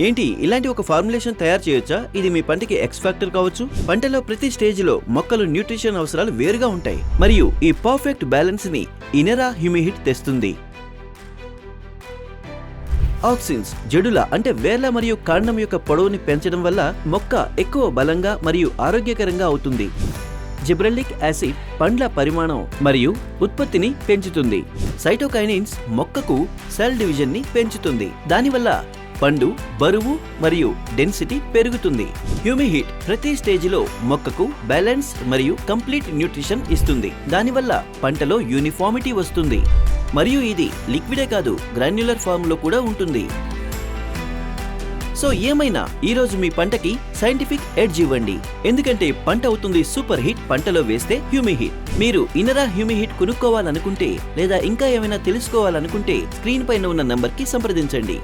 ఏంటి ఇలాంటి ఒక ఫార్ములేషన్ తయారు చేయొచ్చా? ఇది మీ పంటకి ఎక్స్ ఫ్యాక్టర్ కావచ్చు. పంటలో ప్రతి స్టేజ్లో మొక్కలు న్యూట్రిషన్ అవసరాలు వేరుగా ఉంటాయి. మరియు ఈ పర్ఫెక్ట్ బ్యాలెన్స్ని ఇనరా హ్యూమిహిట్ తెస్తుంది. ఆక్సిన్స్ జడుల అంటే వేర్ల మరియు కాండం యొక్క పొడవుని పెంచడం వల్ల మొక్క ఎక్కువ బలంగా మరియు ఆరోగ్యకరంగా అవుతుంది. జిబ్రల్లిక్ యాసిడ్ పండ్ల పరిమాణం మరియు ఉత్పత్తిని పెంచుతుంది. సైటోకైనిన్స్ మొక్కకు సెల్ డివిజన్ని పెంచుతుంది. దానివల్ల పండు బరువు మరియు డెన్సిటీ పెరుగుతుంది. హ్యూమిహిట్ ప్రతి స్టేజిలో మొక్కకు బ్యాలెన్స్ మరియు కంప్లీట్ న్యూట్రిషన్ ఇస్తుంది. దానివల్ల పంటలో యూనిఫామిటీ వస్తుంది. మరియు ఇది లిక్విడే కాదు గ్రాన్యులర్ ఫామ్లో కూడా ఉంటుంది. సో ఏమైనా ఈ రోజు మీ పంటకి సైంటిఫిక్ ఎడ్జ్ ఇవ్వండి. ఎందుకంటే పంట అవుతుంది సూపర్ హిట్ పంటలో వేస్తే హ్యూమిహిట్ మీరు ఇనరా హ్యూమిహిట్ కొనుక్కోవాలనుకుంటే లేదా ఇంకా ఏమైనా తెలుసుకోవాలనుకుంటే స్క్రీన్ పైన ఉన్న నంబర్కి సంప్రదించండి.